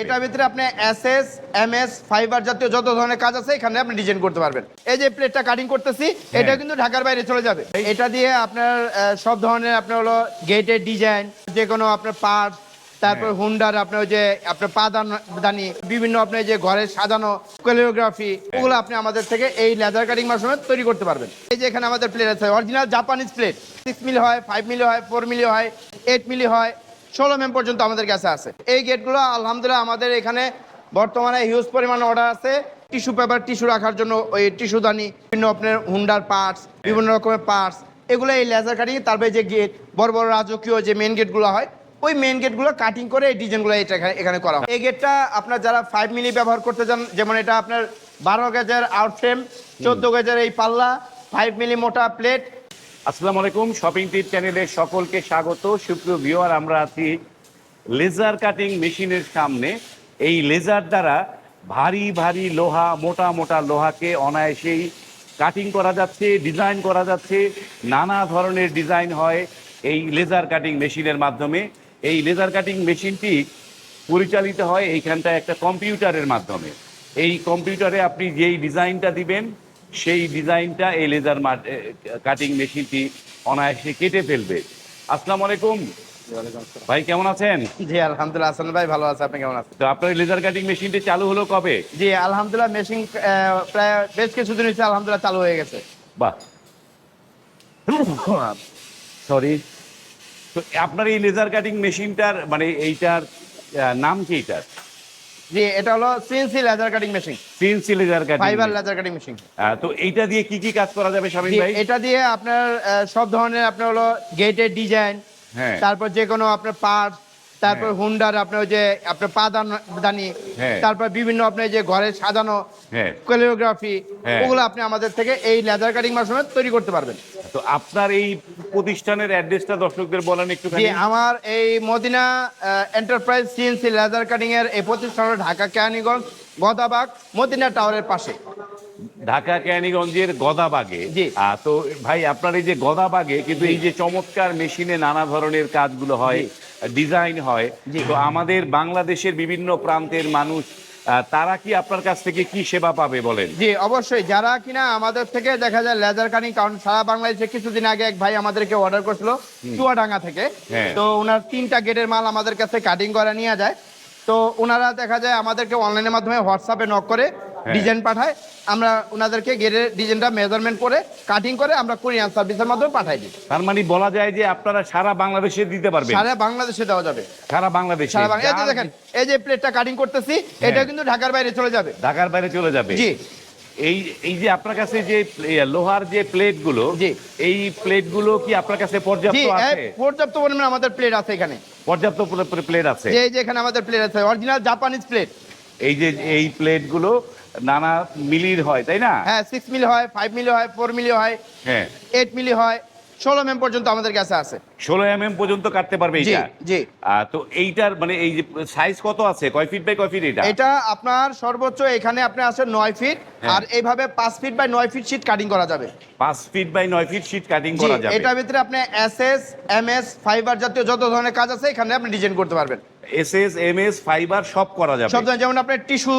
এটার ভিতরে আপনি S S M S fibre জাতীয় যত ধরনের কাজ আছে এখানে আপনি ডিজাইন করতে পারবেন। এই যে প্লেটটা কাটিং করতেছি হ্যাঁ। এটা কিন্তু ঢাকার বাইরে চলে যাবে। এটা দিয়ে আপনার সব ধরনের আপনার হলো গেটের ডিজাইন যে কোনো আপনার পার্ট তারপর হ্যাঁ। হুন্ডার আপনার ওই যে আপনার পাদান দানি বিভিন্ন আপনার যে ঘরে সাজানো কোরিওগ্রাফি ওগুলো আপনি আমাদের থেকে এই লেদার কাটিং মাধ্যমে তৈরি করতে পারবেন। এই যে এখানে আমাদের প্লেট আছে original Japanese plate six milli হয় ফাইভ মিলি হয় ফোর মিলি হয় এইট মিলি হয় ষোলো মেম পর্যন্ত আমাদের কাছে আছে। এই গেটগুলো আলহামদুলিল্লাহ, আমাদের এখানে বর্তমানে হিউজ পরিমাণ অর্ডার আছে। টিস্যু পেপার টিস্যু রাখার জন্য ওই টিস্যু দানি, বিভিন্ন আপনার হুন্ডার পার্টস বিভিন্ন রকমের পার্টস এগুলো এই লেজার কাটিং তারপরে যে গেট বড় বড় রাজকীয় যে মেন গেটগুলো হয়, ওই মেন গেটগুলো কাটিং করে এই ডিজাইনগুলো এটা এখানে- করা হয়। এই গেটটা আপনার যারা ফাইভ মিলি ব্যবহার করতে চান, যেমন এটা আপনার বারো গেজের আউট ফ্রেম চোদ্দ গেজের এই পাল্লা ফাইভ মিলি মোটা প্লেট আসসালামু আলাইকুম শপিং টিপ চ্যানেলে সকলকে স্বাগত। সুপ্রিয় ভিউয়ার আমরা আছি লেজার কাটিং মেশিনের সামনে। এই লেজার দ্বারা ভারী ভারী লোহা, মোটা মোটা লোহাকে অনায়াসেই কাটিং করা যাচ্ছে ডিজাইন করা যাচ্ছে। নানা ধরনের ডিজাইন হয় এই লেজার কাটিং মেশিনের মাধ্যমে। এই লেজার কাটিং মেশিনটি পরিচালিত হয় এইখানটায় একটা কম্পিউটারের মাধ্যমে। এই কম্পিউটারে আপনি যেই ডিজাইনটা দিবেন সেই ডিজাইনটা এই লেজার কাটিং মেশিনটি অনায়াসে কেটে ফেলবে। আসসালামু আলাইকুম। ভাই কেমন আছেন? জি আলহামদুলিল্লাহ হাসান ভাই ভালো আছে আপনি কেমন আছেন? তো আপনার লেজার কাটিং মেশিনটি চালু হলো কবে? জি আলহামদুলিল্লাহ মেশিন প্রায় বেশ কিছুদিন হচ্ছে আলহামদুলিল্লাহ চালু হয়ে গেছে। বাহ। সরি তো আপনার এই লেজার কাটিং মেশিনটার মানে এইটার নাম কি এটার? জি এটা হলো CNC laser cutting machine CNC laser cutting fibre laser cutting machine তো এইটা দিয়ে কি কি কাজ করা যাবে স্বামী ভাই? এটা দিয়ে আপনার সব ধরনের আপনার হলো গেটের ডিজাইন হ্যাঁ। তারপর যে কোনো আপনার পার্ট তারপর হ্যাঁ। হুন্ডার আপনার যে আপনার পাদান দানি হ্যাঁ। তারপর বিভিন্ন আপনার যে ঘরে সাজানো কোরিওগ্রাফি হ্যাঁ। ওগুলো আপনি আমাদের থেকে এই লেজার কাটিং মাধ্যমে তৈরি করতে পারবেন। তো আপনার এই প্রতিষ্ঠানের অ্যাড্রেসটা দর্শকদের বলেন জি আমার এই Madina enterprise CNC laser cutting এর এই প্রতিষ্ঠান ঢাকা কেরানীগঞ্জ গদাবাগ মদিনা টাওয়ারের পাশে। ঢাকা কেরানীগঞ্জের গদাবাগে। তো ভাই আপনার এই যে গদাবাগে কিন্তু এই যে চমৎকার মেশিনে নানা ধরনের কাজগুলো হয়। ডিজাইন হয়। তো আমাদের বাংলাদেশের বিভিন্ন প্রান্তের মানুষ তারা কি আপনার কাছ থেকে কি সেবা পাবে বলেন? জি অবশ্যই। যারা কিনা আমাদের থেকে দেখা যায় লেজার কাটিং কারণ সারা বাংলাদেশে কিছুদিন আগে এক ভাই আমাদেরকে অর্ডার করছিল চুয়াডাঙ্গা থেকে। হ্যাঁ। তো ওনার তিনটা গেটের মাল আমাদের কাছে কাটিং করে নিয়ে যায়। তো ওনারা দেখা যায় আমাদেরকে অনলাইনের মাধ্যমে হোয়াটসঅ্যাপে নক করে। ডিজাইন পাঠায় আমরা ওনাদেরকে গেটের ডিজাইনটা মেজারমেন্ট করে কাটিং করে আমরা কুরিয়ান সার্ভিসের মাধ্যমে পাঠাই দিই। তার মানে বলা যায় যে আপনারা সারা বাংলাদেশে দিতে পারবেন। সারা বাংলাদেশে দেওয়া যাবে। সারা বাংলাদেশে। সারা বাংলা এই যে দেখেন এই যে প্লেটটা কাটিং করতেছি এটা কিন্তু ঢাকার বাইরে চলে যাবে। ঢাকার বাইরে চলে যাবে। জি। এই এই যে আপনার কাছে যে লোহার যে প্লেটগুলো জি। এই প্লেটগুলো কি আপনার কাছে পর্যাপ্ত আছে? পর্যাপ্ত পরিমাণে আমাদের প্লেট আছে এখানে। পর্যাপ্ত প্লেট আছে। এই যে এখানে আমাদের প্লেট আছে অরিজিনাল জাপানিজ প্লেট এই যে এই প্লেটগুলো নানা মিলির হয় তাই না? হ্যাঁ সিক্স মিলি হয় ফাইভ মিলি হয় ফোর মিলি হয় হ্যাঁ। এইট মিলি হয় ষোলো মেম পর্যন্ত আমাদের কাছে আছে। ষোলো এম এম পর্যন্ত কাটতে পারবে এটা জি। তো এইটার মানে এই যে সাইজ কত আছে? কয় ফিট বাই কয় ফিট এটা? এটা আপনার সর্বোচ্চ এখানে আপনি আছে নয় ফিট হ্যাঁ। আর এইভাবে পাঁচ ফিট বাই নয় ফিট শীট কাটিং করা যাবে। পাঁচ ফিট বাই নয় ফিট শীট কাটিং করা যাবে। এটার ভিতরে আপনি S S M S fibre জাতীয় যত ধরনের কাজ আছে এখানে আপনি ডিজাইন করতে পারবেন। S S M S fibre সব করা যাবে সব যেমন আপনার টিস্যু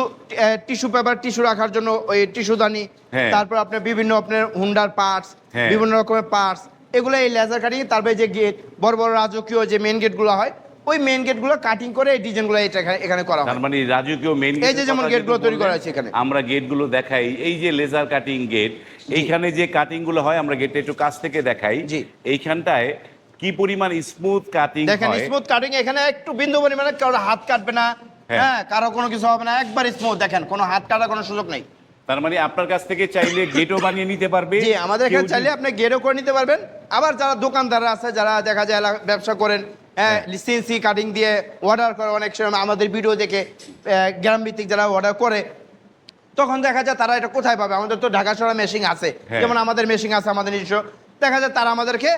টিস্যু পেপার টিস্যু রাখার জন্য ওই টিস্যু দানি হ্যাঁ। তারপর আপনার বিভিন্ন আপনার হুন্ডার পার্টস হ্যাঁ। বিভিন্ন রকমের পার্টস এগুলো এই লেজার কাটিং তারপরে যে গেট বড় বড় রাজকীয় যে মেন গেটগুলো হয় ওই মেন গেটগুলো কাটিং করে এই ডিজাইনগুলো এটা এখানে- করা হয় তার মানে রাজকীয় মেন এই যে যেমন গেটগুলো তৈরি করা হয়েছে এখানে। আমরা গেটগুলো দেখাই এই যে লেজার কাটিং গেট এইখানে যে কাটিংগুলো হয় আমরা গেটটা একটু কাছ থেকে দেখাই। এইখানটায় কি পরিমাণ স্মুথ কাটিং দেখেন স্মুথ কাটিং এখানে একটু বিন্দু পরিমাণে কারও হাত কাটবে না। হ্যাঁ। হ্যাঁ কারও কোনো কিছু হবে না। একবার স্মুথ দেখেন কোনো হাত কাটার কোনো সুযোগ নেই। তার মানে আপনার কাছ থেকে চাইলে গেটও বানিয়ে নিতে পারবে। জি আমাদের এখানে চাইলে আপনি গেরও করে নিতে পারবেন। আবার যারা দোকানদার আছে যারা দেখা যায় ব্যবসা করেন হ্যাঁ সিএনসি কাটিং দিয়ে অর্ডার করে অনেক সময়। আমাদের ভিডিও দেখে গ্রাম ভিত্তিক যারা অর্ডার করে তখন দেখা যায় তারা এটা কোথায় পাবে? আমাদের তো ঢাকা শহরে মেশিন আছে। হ্যাঁ। যেমন আমাদের মেশিন আছে আমাদের নিজস্ব দেখা যায় তারা আমাদেরকে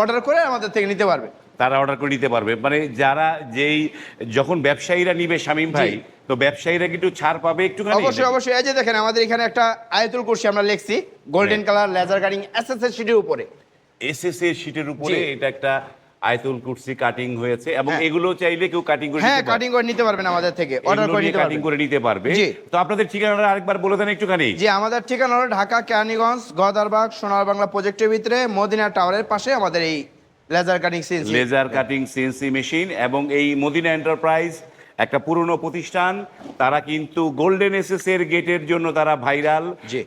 অর্ডার করে আমাদের থেকে নিতে পারবে। তারা অর্ডার করে নিতে পারবে। মানে যারা যেই যখন ব্যবসায়ীরা নিবে শামীম ভাই তো ব্যবসায়ীরা কিন্তু ছাড় পাবে একটুখানি? অবশ্যই অবশ্যই। এই যে দেখেন আমাদের এখানে একটা আয়তুল কুরসি আমরা লিখছি golden colour laser cutting S S শিটের উপরে। এসএসএস শীটের উপরে এটা একটা আয়তুল কুরসি কাটিং হয়েছে এবং হ্যাঁ। এগুলো চাইলে কেউ কাটিং করে হ্যাঁ। কাটিং করে নিতে পারবেন আমাদের থেকে অর্ডার করে নিতে কাটিং করে নিতে পারবে। তো আপনাদের ঠিকানাটা আরেকবার বলে দেন একটুখানি জি আমাদের ঠিকানা হলো ঢাকা কেরানীগঞ্জ গদারবাগ সোনার বাংলা প্রজেক্টের ভিতরে মদিনা টাওয়ারের পাশে আমাদের এই laser cutting CNC laser cutting CNC machine এবং এই মদিনা এন্টারপ্রাইজ একটা পুরনো প্রতিষ্ঠান তারা কিন্তু গোল্ডেন এসএস এর গেটের জন্য তারা ভাইরাল।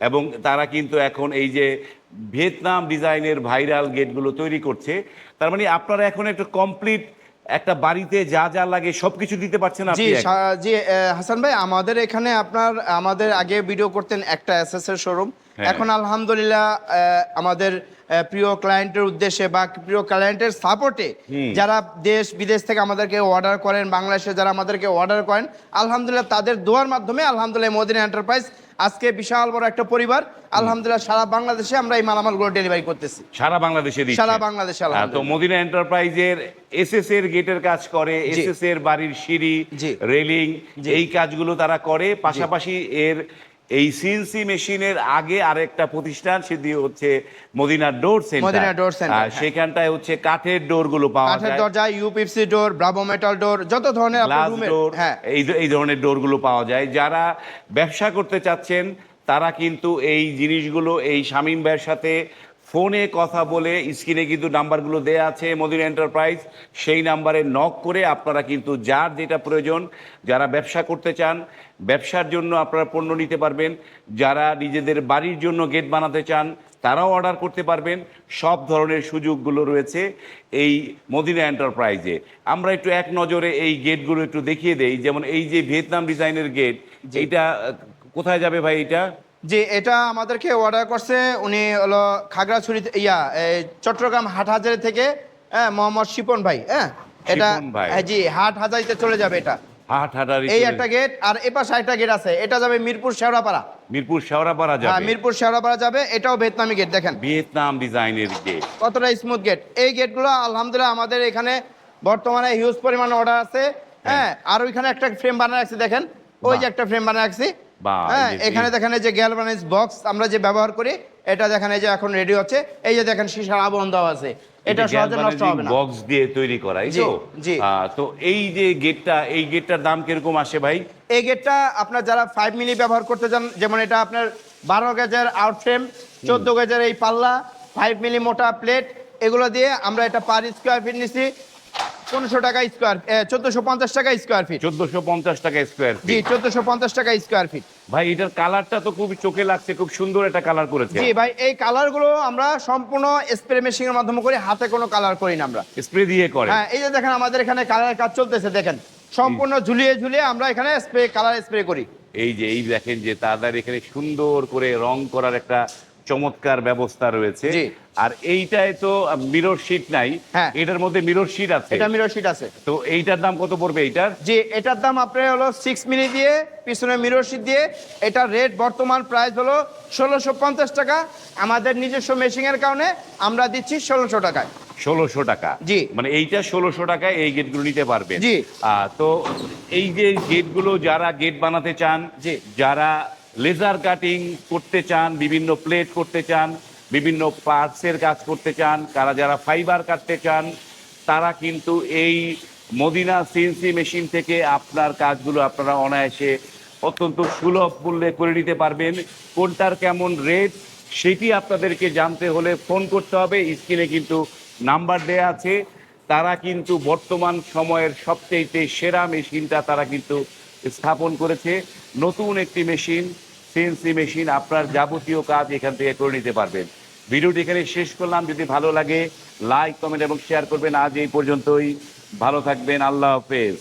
এবং তারা কিন্তু এখন এই যে ভিয়েতনাম ডিজাইনের ভাইরাল গেটগুলো তৈরি করছে তার মানে আপনারা এখন একটা কমপ্লিট একটা বাড়িতে যা যা লাগে সবকিছু দিতে পারছেন আপনি জি হাসান ভাই আমাদের এখানে আপনার আমাদের আগে ভিডিও করতেন একটা এসএস এর শোরুম। এখন আলহামদুলিল্লাহ আমাদের প্রিয় ক্লায়েন্টের উদ্দেশ্যে বা প্রিয় ক্লায়েন্টের সাপোর্টে যারা দেশ বিদেশ থেকে আমাদেরকে অর্ডার করেন বাংলাদেশে যারা আমাদেরকে অর্ডার করেন আলহামদুলিল্লাহ তাদের দোয়ার মাধ্যমে আলহামদুলিল্লাহ মদিনা এন্টারপ্রাইজ আজকে বিশাল বড় একটা পরিবার আলহামদুলিল্লাহ সারা বাংলাদেশে আমরা এই মালামালগুলো ডেলিভারি করতেছি সারা বাংলাদেশে দিচ্ছে। সারা বাংলাদেশে হ্যাঁ, তো। মদিনা এন্টারপ্রাইজের এসএস এর গেটের কাজ করে এসএস এর বাড়ির সিঁড়ি। রেলিং। এই কাজগুলো তারা করে পাশাপাশি এর এই সিএনসি মেশিনের আগে আরেকটা প্রতিষ্ঠান সেটি হচ্ছে Madina door centre. Madina door centre, হ্যাঁ। সেখানটায় হচ্ছে কাঠের ডোরগুলো পাওয়া কাঠের যায় দরজা UPVC door bravo metal door যত ধরনের আপনার হ্যাঁ। এই এই ধরনের ডোরগুলো পাওয়া যায়। যারা ব্যবসা করতে চাচ্ছেন তারা কিন্তু এই জিনিসগুলো এই শামীম ভাইয়ের সাথে ফোনে কথা বলে স্ক্রিনে কিন্তু নাম্বারগুলো দেয়া আছে মদিনা এন্টারপ্রাইজ। সেই নাম্বারে নক করে আপনারা কিন্তু যার যেটা প্রয়োজন যারা ব্যবসা করতে চান ব্যবসার জন্য আপনারা পণ্য নিতে পারবেন। যারা নিজেদের বাড়ির জন্য গেট বানাতে চান তারাও অর্ডার করতে পারবেন। সব ধরনের সুযোগগুলো রয়েছে এই মদিনা এন্টারপ্রাইজে। আমরা একটু এক নজরে এই গেটগুলো একটু দেখিয়ে দেই। যেমন এই যে ভিয়েতনাম ডিজাইনের গেট এইটা কোথায় যাবে ভাই এটা জি এটা আমাদেরকে অর্ডার করছে। উনি হলো খাগড়াছড়ি ইয়া চট্টগ্রাম হাটহাজারি থেকে হ্যাঁ মোহাম্মদ শিপন ভাই হ্যাঁ এটা। হ্যাঁ, জি হাট হাজারিতে চলে যাবে এটা। এই একটা গেট আর এপাশে একটা গেট আছে। এটা যাবে মিরপুর শেওড়াপাড়া। মিরপুর শেওড়াপাড়া হ্যাঁ যাবে মিরপুর শেওড়াপাড়া যাবে। এটাও ভিয়েতনামি গেট দেখেন। ভিয়েতনাম ডিজাইনের গেট কতটা স্মুথ গেট এই গেটগুলো আলহামদুলিল্লাহ আমাদের এখানে বর্তমানে হিউজ পরিমাণ অর্ডার আছে। হ্যাঁ। আর ওইখানে একটা ফ্রেম বানিয়ে রাখছি দেখেন। ওই যে একটা ফ্রেম বানিয়ে রাখছি। হ্যাঁ এখানে দেখেন যে গ্যালভানাইজ বক্স আমরা যে ব্যবহার করি এটা দেখেন এই যে এখন রেডি হচ্ছে। এই যে দেখেন সীসার আবরণ দেওয়া আছে এটা সহজে নষ্ট হবে না। বক্স দিয়ে তৈরি করা এই তো? তো এই যে গেটটা এই গেটটার দাম কীরকম আসে ভাই? এই গেটটা আপনার যারা ফাইভ মিলি ব্যবহার করতে চান যেমন এটা আপনার বারো গেজের আউট ফ্রেম চোদ্দ গেজের এই পাল্লা ফাইভ মিলি মোটা প্লেট এগুলো দিয়ে আমরা এটা পার স্কোয়ার ফিট নিছি। পনেরোশো টাকা স্কোয়ার চোদ্দশো পঞ্চাশ টাকা স্কোয়ার ফিট চোদ্দশো পঞ্চাশ টাকা স্কোয়ার জি ফিট চোদ্দশো পঞ্চাশ টাকা স্কোয়ার ফিট ভাই এটার কালারটা তো খুব চোখে লাগছে খুব সুন্দর একটা কালার করেছে। জি ভাই এই কালারগুলো আমরা সম্পূর্ণ স্প্রে মেশিনের মাধ্যমে করি হাতে কোনো কালার করি না আমরা। স্প্রে দিয়ে করে। হ্যাঁ এই যে দেখেন আমাদের এখানে কালারের কাজ চলতেছে দেখেন। সম্পূর্ণ ঝুলিয়ে ঝুলিয়ে আমরা এখানে স্প্রে কালার স্প্রে করি। এই যে এই দেখেন যে তাদের এখানে সুন্দর করে রং করার একটা চমৎকার ব্যবস্থা রয়েছে। আর এইটায় তো মিরর শিট নাই। হ্যাঁ। এটার মধ্যে মিরর শিট আছে। এটা মিরর শিট আছে। তো এইটার দাম কত পড়বে এইটার? জি এটার দাম আপনার হলো সিক্স মিলি দিয়ে পিছনে মিরর শিট দিয়ে। এটার রেট বর্তমান প্রাইস হলো ষোলোশো পঞ্চাশ টাকা। আমাদের নিজস্ব মেশিনের কারণে আমরা দিচ্ছি ষোলোশো টাকায়। ষোলোশো টাকা। জি। মানে এইটা ষোলোশো টাকায় এই গেটগুলো নিতে পারবেন। জি। তো এই যে গেটগুলো যারা গেট বানাতে চান। যারা লেজার কাটিং করতে চান, বিভিন্ন প্লেট করতে চান, বিভিন্ন পার্টসের কাজ করতে চান তারা যারা ফাইবার কাটতে চান, তারা কিন্তু এই মদিনা সিএনসি মেশিন থেকে আপনার কাজগুলো আপনারা অনায়াসে অত্যন্ত সুলভ মূল্যে করে নিতে পারবেন। কোনটার কেমন রেট সেটি আপনাদেরকে জানতে হলে ফোন করতে হবে। স্ক্রিনে কিন্তু নাম্বার দেয়া আছে। তারা কিন্তু বর্তমান সময়ের সবচেয়ে সেরা মেশিনটা তারা কিন্তু স্থাপন করেছে। নতুন একটি মেশিন সিএনসি মেশিন আপনার যাবতীয় কাজ এখান থেকে করে নিতে পারবেন। ভিডিওটি এখানে শেষ করলাম। যদি ভালো লাগে, লাইক, কমেন্ট এবং শেয়ার করবেন। আজ এই পর্যন্তই। ভালো থাকবেন। আল্লাহ হাফেজ।